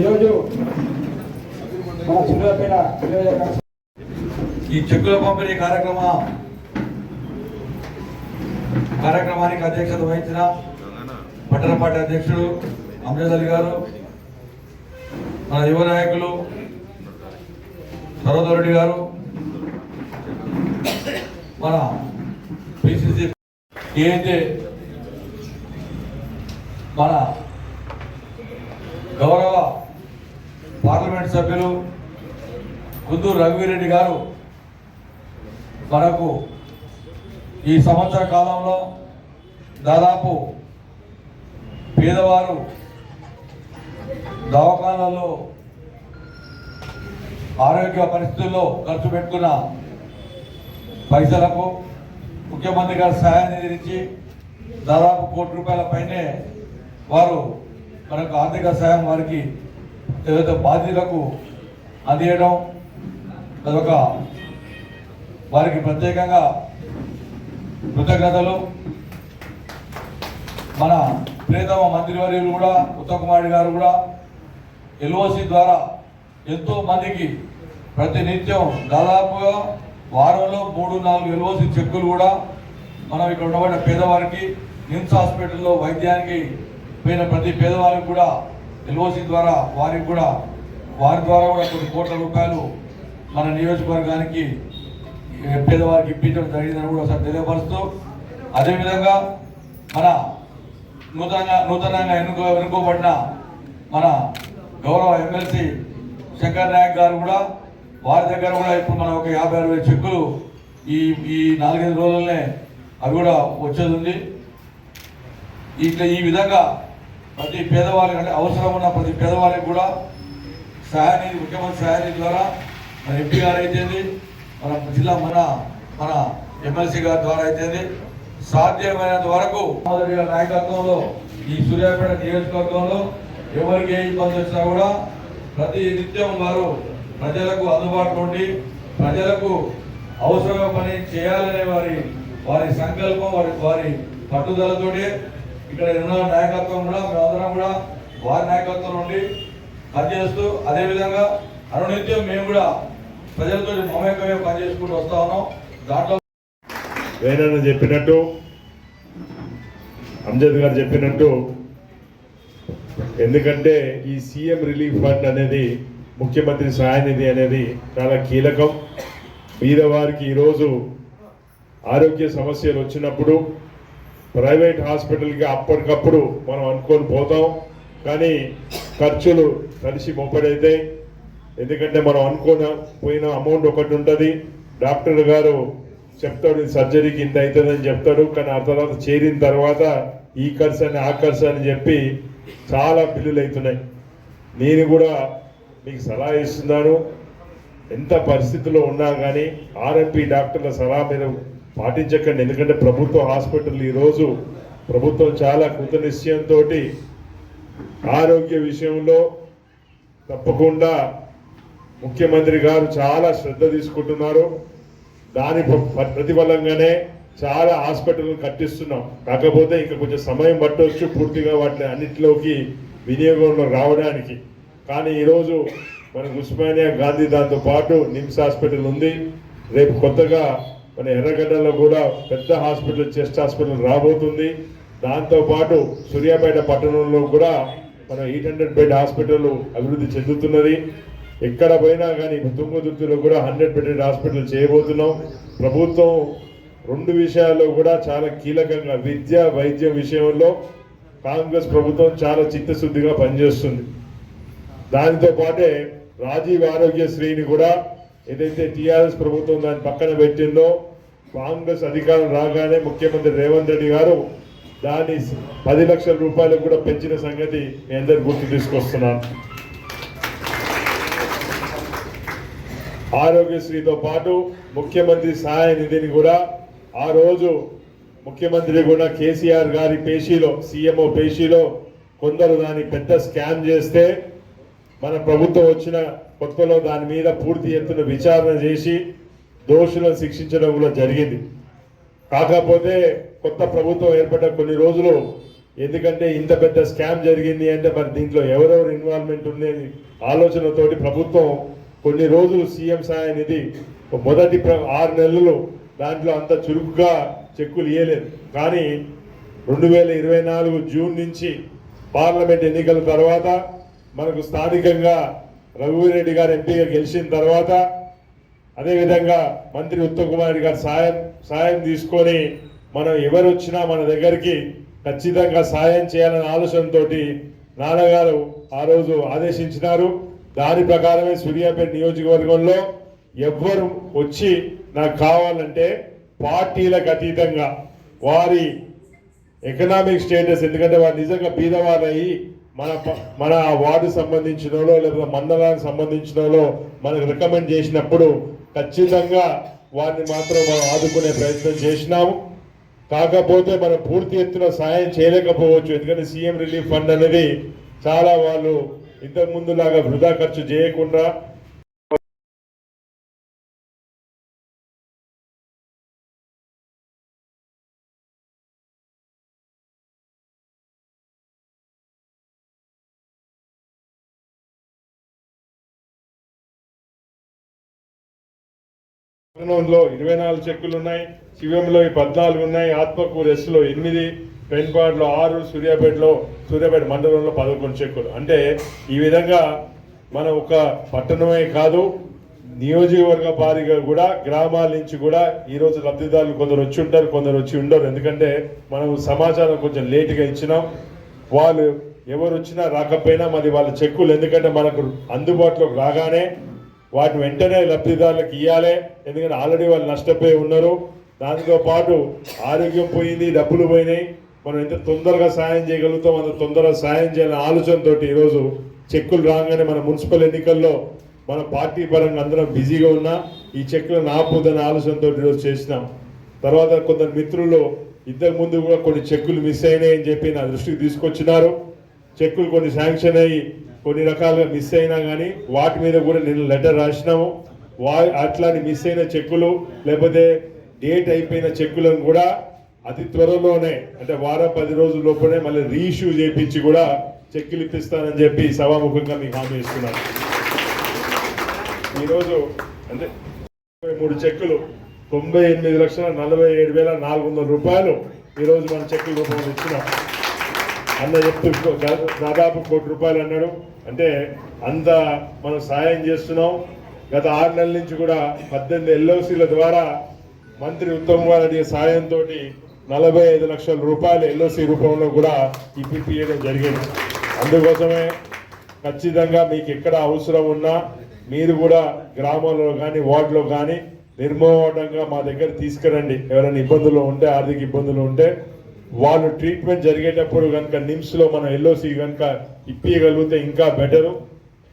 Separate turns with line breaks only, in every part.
ఈరోజు మన
ఈ చెక్కుల పంపిణీ కార్యక్రమ కార్యక్రమానికి అధ్యక్షత వహించిన పట్టణ పార్టీ అధ్యక్షుడు అమ్జద్ అలీ గారు మన యువ నాయకులు సరోదరుడి గారు మన పిసిసి ఏదైతే మన గౌరవ పార్లమెంట్ సభ్యులు కుందూరు రఘువీరెడ్డి గారు మనకు ఈ సంవత్సర కాలంలో దాదాపు పేదవారు దవాఖానాల్లో ఆరోగ్య పరిస్థితుల్లో ఖర్చు పెట్టుకున్న పైసలకు ముఖ్యమంత్రి గారు సహాయాన్ని నిధించి దాదాపు కోటి రూపాయల పైనే వారు మనకు ఆర్థిక సహాయం వారికి ఏదైతే బాధితులకు అందియడం అదొక వారికి ప్రత్యేకంగా కృతజ్ఞతలు. మన ప్రియతమ మంత్రివర్యులు కూడా ఉత్తమ్ కుమార్ గారు కూడా ఎల్ఓసి ద్వారా ఎంతో మందికి ప్రతి నిత్యం దాదాపుగా వారంలో మూడు నాలుగు ఎల్ఓసి చెక్కులు కూడా మనం ఇక్కడ ఉండబడిన పేదవారికి నిమ్స్ హాస్పిటల్లో వైద్యానికి పోయిన ప్రతి పేదవారికి కూడా ఎల్ఓసి ద్వారా వారికి కూడా వారి ద్వారా కూడా కొన్ని కోట్ల రూపాయలు మన నియోజకవర్గానికి పేదవారికి ఇప్పించడం జరిగిందని కూడా ఒకసారి తెలియపరుస్తూ అదేవిధంగా మన నూతనంగా నూతనంగా ఎన్నుకో ఎన్నుకోబడిన మన గౌరవ ఎమ్మెల్సీ శంకర్ నాయక్ గారు కూడా వారి దగ్గర కూడా ఇప్పుడు మనం ఒక యాభై అరవై చెక్కులు ఈ ఈ నాలుగైదు రోజులనే అవి కూడా వచ్చేది ఉంది. ఇట్లా ఈ విధంగా ప్రతి పేదవారికి అంటే అవసరం ఉన్న ప్రతి పేదవారికి కూడా సహాయనిధి ముఖ్యమంత్రి సహాయనిధి ద్వారా మన ఎంపీ గారు అయితేంది మన జిల్లా మన మన ఎమ్మెల్సీ గారి ద్వారా అయితేంది సాధ్యమైనంత వరకు నాయకత్వంలో ఈ సూర్యాపేట నియోజకవర్గంలో ఎవరికి ఏ ఇబ్బంది వచ్చినా కూడా ప్రతి నిత్యం వారు ప్రజలకు అందుబాటులో ఉండి ప్రజలకు అవసరమైన పని చేయాలనే వారి వారి సంకల్పం వారి వారి పట్టుదలతోటే ఇక్కడ ఉన్న నాయకత్వం కూడా మేమందరం కూడా వారి నాయకత్వం నుండి పనిచేస్తూ అదేవిధంగా అనునిత్యం మేము కూడా ప్రజలతో మమేకమే పనిచేసుకుంటూ వస్తా ఉన్నాం. దాంట్లో
వేణన్న చెప్పినట్టు అంజద్ గారు చెప్పినట్టు ఎందుకంటే ఈ సీఎం రిలీఫ్ ఫండ్ అనేది ముఖ్యమంత్రి సహాయ నిధి అనేది చాలా కీలకం. పేదవారికి ఈరోజు ఆరోగ్య సమస్యలు వచ్చినప్పుడు ప్రైవేట్ హాస్పిటల్కి అప్పటికప్పుడు మనం అనుకొని పోతాం. కానీ ఖర్చులు కలిసి మొప్పడైతే ఎందుకంటే మనం అనుకోన పోయిన అమౌంట్ ఒకటి ఉంటుంది. డాక్టర్ గారు చెప్తాడు సర్జరీకి ఇంత అవుతుందని చెప్తాడు. కానీ ఆ తర్వాత చేరిన తర్వాత ఈ ఖర్చు అని ఆ ఖర్చు అని చెప్పి చాలా బిల్లులు అవుతున్నాయి. నేను కూడా మీకు సలహా ఇస్తున్నాను. ఎంత పరిస్థితిలో ఉన్నా కానీ ఆర్ఎంపీ డాక్టర్ల సలహా మీద పాటించకండి ఎందుకంటే ప్రభుత్వ హాస్పిటల్ ఈరోజు ప్రభుత్వం చాలా కృత నిశ్చయంతో ఆరోగ్య విషయంలో తప్పకుండా ముఖ్యమంత్రి గారు చాలా శ్రద్ధ తీసుకుంటున్నారు. దాని ప్రతిఫలంగానే చాలా హాస్పిటల్ కట్టిస్తున్నాం. కాకపోతే ఇంకా కొంచెం సమయం పట్టవచ్చు పూర్తిగా వాటిని అన్నింటిలోకి వినియోగంలో రావడానికి. కానీ ఈరోజు మనకు ఉస్మానియా గాంధీ దాంతో పాటు నిమ్స్ హాస్పిటల్ ఉంది. రేపు కొత్తగా మన ఎర్రగడ్డలో కూడా పెద్ద హాస్పిటల్ చెస్ట్ హాస్పిటల్ రాబోతుంది. దాంతోపాటు సూర్యాపేట పట్టణంలో కూడా మన ఎయిట్ హండ్రెడ్ బెడ్ హాస్పిటల్ అభివృద్ధి చెందుతున్నది. ఎక్కడ పోయినా కానీ ఇప్పుడు తుంగతుర్తిలో కూడా హండ్రెడ్ బెడెడ్ హాస్పిటల్ చేయబోతున్నాం. ప్రభుత్వం రెండు విషయాల్లో కూడా చాలా కీలకంగా విద్య వైద్యం విషయంలో కాంగ్రెస్ ప్రభుత్వం చాలా చిత్తశుద్ధిగా పనిచేస్తుంది. దానితో పాటే రాజీవ్ ఆరోగ్యశ్రీని కూడా ఏదైతే టీఆర్ఎస్ ప్రభుత్వం దాన్ని పక్కన పెట్టిందో కాంగ్రెస్ అధికారం రాగానే ముఖ్యమంత్రి రేవంత్ రెడ్డి గారు దాన్ని పది లక్షల రూపాయలకు కూడా పెంచిన సంగతి మీ అందరు గుర్తు తీసుకొస్తున్నాను. ఆరోగ్యశ్రీతో పాటు ముఖ్యమంత్రి సహాయ నిధిని కూడా ఆ రోజు ముఖ్యమంత్రి కూడా కేసీఆర్ గారి పేషీలో సీఎంఓ పేషీలో కొందరు దాన్ని పెద్ద స్కామ్ చేస్తే మన ప్రభుత్వం వచ్చిన కొత్తలో దాని మీద పూర్తి ఎత్తున విచారణ చేసి దోషులను శిక్షించడం కూడా జరిగింది. కాకపోతే కొత్త ప్రభుత్వం ఏర్పడ్డ కొన్ని రోజులు ఎందుకంటే ఇంత పెద్ద స్కామ్ జరిగింది అంటే మరి దీంట్లో ఎవరెవరు ఇన్వాల్వ్మెంట్ ఉంది అని ఆలోచనతోటి ప్రభుత్వం కొన్ని రోజులు సీఎం సహాయ నిధి మొదటి ప్ర- ఆరు నెలలు దాంట్లో అంత చురుకుగా చెక్కులు ఇవ్వలేదు కానీ రెండు వేల ఇరవై నాలుగు జూన్ నుంచి పార్లమెంట్ ఎన్నికల తర్వాత మనకు స్థానికంగా రఘువీరెడ్డి గారు ఎంపీగా గెలిచిన తర్వాత అదేవిధంగా మంత్రి ఉత్తమ్ కుమార్ రెడ్డి గారు సాయం సాయం తీసుకొని మనం ఎవరు వచ్చినా మన దగ్గరికి ఖచ్చితంగా సాయం చేయాలనే ఆలోచనతో నాన్నగారు ఆ రోజు ఆదేశించినారు. దాని ప్రకారమే సూర్యాపేట నియోజకవర్గంలో ఎవ్వరు వచ్చి నాకు కావాలంటే పార్టీలకు అతీతంగా వారి ఎకనామిక్ స్టేటస్ ఎందుకంటే వారు నిజంగా బీదవారు అయ్యి మన ప- మన ఆ వార్డు సంబంధించిన లేదా మండలానికి సంబంధించిన వాళ్ళో మనకు రికమెండ్ చేసినప్పుడు ఖచ్చితంగా వారిని మాత్రం మనం ఆదుకునే ప్రయత్నం చేసినాము. కాకపోతే మనం పూర్తి ఎత్తున సాయం చేయలేకపోవచ్చు. ఎందుకంటే సీఎం రిలీఫ్ ఫండ్ అనేది చాలా వాళ్ళు ఇంతకు ముందు లాగా వృధా ఖర్చు చేయకుండా పట్టణంలో ఇరవై నాలుగు చెక్కులు ఉన్నాయి శివంలో ఈ పద్నాలుగు ఉన్నాయి ఆత్మకూరు ఎస్లో ఎనిమిది పెన్పాడ్లో ఆరు సూర్యాపేటలో సూర్యాపేట మండలంలో పదకొండు చెక్కులు. అంటే ఈ విధంగా మనం ఒక పట్టణమే కాదు నియోజకవర్గ వారీగా కూడా గ్రామాల నుంచి కూడా ఈరోజు లబ్ధిదారులు కొందరు వచ్చి ఉంటారు కొందరు వచ్చి ఉండరు. ఎందుకంటే మనం సమాచారం కొంచెం లేటుగా ఇచ్చినాం. వాళ్ళు ఎవరు వచ్చినా రాకపోయినా మరి వాళ్ళ చెక్కులు ఎందుకంటే మనకు అందుబాటులోకి రాగానే వాటి వెంటనే లబ్ధిదారులకు ఇవ్వాలి ఎందుకంటే ఆల్రెడీ వాళ్ళు నష్టపోయి ఉన్నారు. దానితో పాటు ఆరోగ్యం పోయింది డబ్బులు పోయినాయి. మనం ఎంత తొందరగా సాయం చేయగలుగుతాం అంత తొందరగా సాయం చేయాలనే ఆలోచనతో ఈరోజు చెక్కులు రాగానే మన మున్సిపల్ ఎన్నికల్లో మన పార్టీ పరంగా అందరం బిజీగా ఉన్నా ఈ చెక్కులను ఆపుదనే ఆలోచనతో ఈరోజు చేసినాం. తర్వాత కొందరు మిత్రులు ఇంతకు ముందు కూడా కొన్ని చెక్కులు మిస్ అయినాయి అని చెప్పి నా దృష్టికి తీసుకొచ్చినారు. చెక్కులు కొన్ని శాంక్షన్ అయ్యి కొన్ని రకాలుగా మిస్ అయినా కానీ వాటి మీద కూడా నేను లెటర్ రాసినాము. వా అట్లాంటి మిస్ అయిన చెక్కులు లేకపోతే డేట్ అయిపోయిన చెక్కులను కూడా అతి త్వరలోనే అంటే వారం పది రోజుల లోపలే మళ్ళీ రీఇష్యూ చేయించి కూడా చెక్కులు ఇప్పిస్తానని చెప్పి సభాముఖంగా మీకు హామీ ఇస్తున్నాను. ఈరోజు అంటే మూడు చెక్కులు తొంభై ఎనిమిది లక్షల నలభై ఏడు వేల నాలుగు వందల రూపాయలు ఈరోజు మన చెక్కుల రూపంలో ఇచ్చినాం. అన్న చెప్తూ దాదాపు కోటి రూపాయలు అన్నాడు. అంటే అంత మనం సాయం చేస్తున్నాం. గత ఆరు నెలల నుంచి కూడా పద్దెనిమిది ఎల్ఓసీల ద్వారా మంత్రి ఉత్తమ్ కుమార్ సాయంతో నలభై ఐదు లక్షల రూపాయలు ఎల్ఓసి రూపంలో కూడా ఇప్పియడం జరిగింది. అందుకోసమే ఖచ్చితంగా మీకు ఎక్కడ అవసరం ఉన్నా మీరు కూడా గ్రామంలో కానీ వార్డులో కానీ నిర్మోహటంగా మా దగ్గర తీసుకురండి. ఎవరైనా ఇబ్బందులు ఉంటే ఆర్థిక ఇబ్బందులు ఉంటే వాళ్ళు ట్రీట్మెంట్ జరిగేటప్పుడు కనుక నిమ్స్లో మనం ఎల్ఓసి కనుక ఇప్పించగలిగితే ఇంకా బెటరు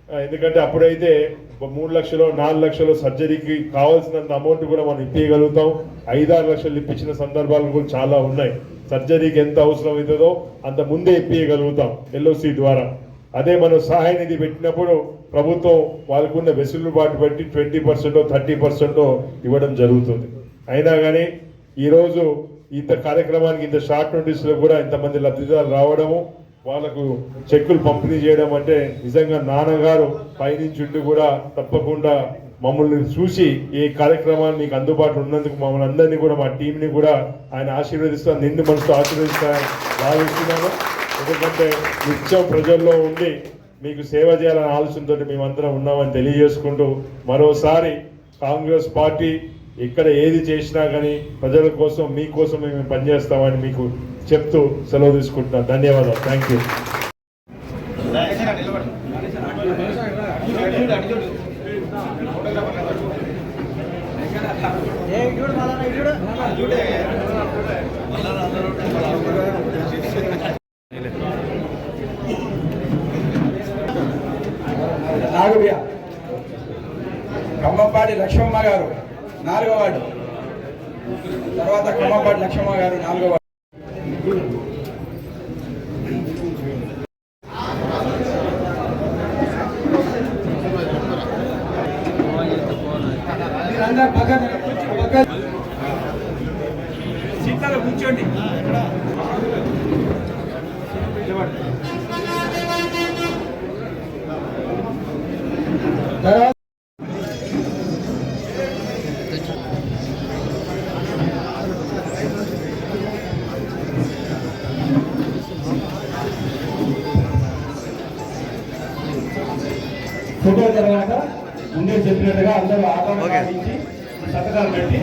ఎందుకంటే అప్పుడైతే మూడు లక్షలు నాలుగు లక్షలు సర్జరీకి కావాల్సినంత అమౌంట్ కూడా మనం ఇప్పించగలుగుతాం ఐదారు లక్షలు ఇప్పించిన సందర్భాలు కూడా చాలా ఉన్నాయి. సర్జరీకి ఎంత అవసరం అవుతుందో అంత ముందే ఇప్పించగలుగుతాం ఎల్ఓసి ద్వారా. అదే మనం సహాయ నిధి పెట్టినప్పుడు ప్రభుత్వం వాళ్ళకున్న వెసులుబాటు బట్టి ట్వంటీ పర్సెంటో థర్టీ పర్సెంటో ఇవ్వడం జరుగుతుంది. అయినా కానీ ఈరోజు ఇంత కార్యక్రమానికి ఇంత షార్ట్ నోటీస్లో కూడా ఇంతమంది లబ్ధిదారులు రావడము వాళ్ళకు చెక్కులు పంపిణీ చేయడం అంటే నిజంగా నాన్నగారు పైనుంచి ఉండి కూడా తప్పకుండా మమ్మల్ని చూసి ఈ కార్యక్రమాన్ని మీకు అందుబాటులో ఉన్నందుకు మమ్మల్ని అందరినీ కూడా మా టీంని కూడా ఆయన ఆశీర్వదిస్తాను నిన్ను మనసుతో ఆశీర్వదిస్తాను భావిస్తున్నాను. ఎందుకంటే నిత్యం ప్రజల్లో ఉండి మీకు సేవ చేయాలనే ఆలోచనతో మేమందరం ఉన్నామని తెలియజేసుకుంటూ మరోసారి కాంగ్రెస్ పార్టీ ఇక్కడ ఏది చేసినా కానీ ప్రజల కోసం మీకోసం మేము పనిచేస్తామని మీకు చెప్తూ సెలవు తీసుకుంటున్నాను ధన్యవాదాలు. థ్యాంక్ యూ
నాగుబియ ఖమ్మంపాటి లక్ష్మమ్మ గారు. నాలుగో వార్డు. తర్వాత కమ్మపాటి లక్ష్మ గారు నాలుగో వార్డు. మీరందరూ పక్క పక్కన సీట్లలో కూర్చోండి. ఫోటో తర్వాత ముందే చెప్పినట్టుగా అందరూ ఇచ్చి సంతకాలు పెట్టి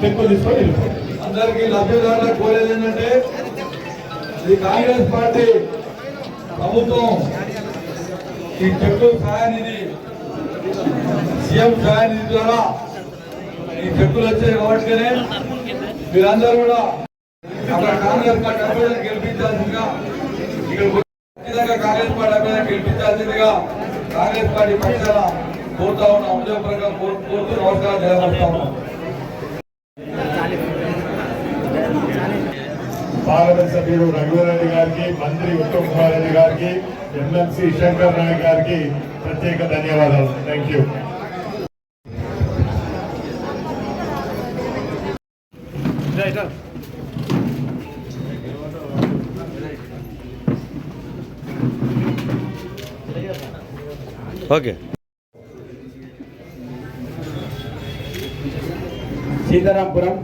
చెక్కులు తీసుకొని వెళ్ళిపోండి
అందరికీ లబ్ధిదారులకు కోరేది ఏంటంటే ఇది కాంగ్రెస్ పార్టీ ప్రభుత్వం ఈ చెక్కు సహాయనిధి సీఎం సహాయనిధి ద్వారా ఈ చెక్కులు వచ్చాయి కాబట్టినే మీరందరూ కూడా అక్కడ కాంగ్రెస్ పార్టీ అభ్యర్థిని గెలిపించాల్సిందిగా ఇక్కడ ఖచ్చితంగా కాంగ్రెస్ పార్టీ అభ్యర్థిని గెలిపించాల్సిందిగా కాంగ్రెస్ పార్టీ పక్షాన కోరుతా ఉన్నాం ఉదయపరంగా కోరుతూ నమస్కారం తెలియపరుస్తా ఉన్నాం.
పార్లమెంట్ సభ్యుడు రఘువరెడ్డి గారికి మంత్రి ఉత్తమ్ కుమార్ రెడ్డి గారికి ఎమ్మెల్సీ శంకర్ నాయక్ గారికి ప్రత్యేక ధన్యవాదాలు. Thank you
okay.
Sitarampuram.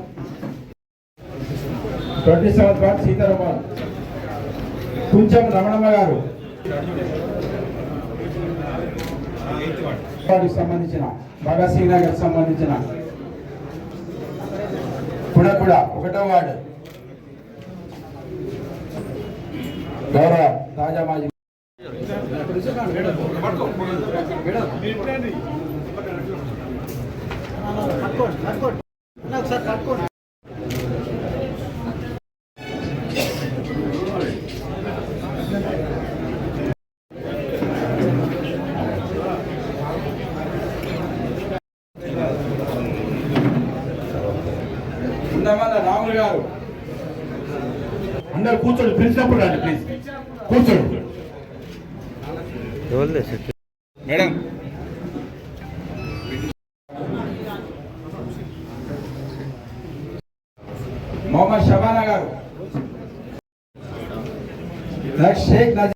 Twenty seventh ward Sitaram కొంచెం రమణమ్మ గారు. సంబంధించిన భగత్ సింగ్ నగర్ సంబంధించిన. పుడకుడ ఒకటో వార్డు. గౌరవ తాజా మాజీ ఉండమల్ల రాములు గారు. అందరు కూర్చోండి పిలిచినప్పుడు రండి ప్లీజ్ కూర్చోండి. మేడం. మొహమ్మద్ షబానా గారు. షేక్ నజీర్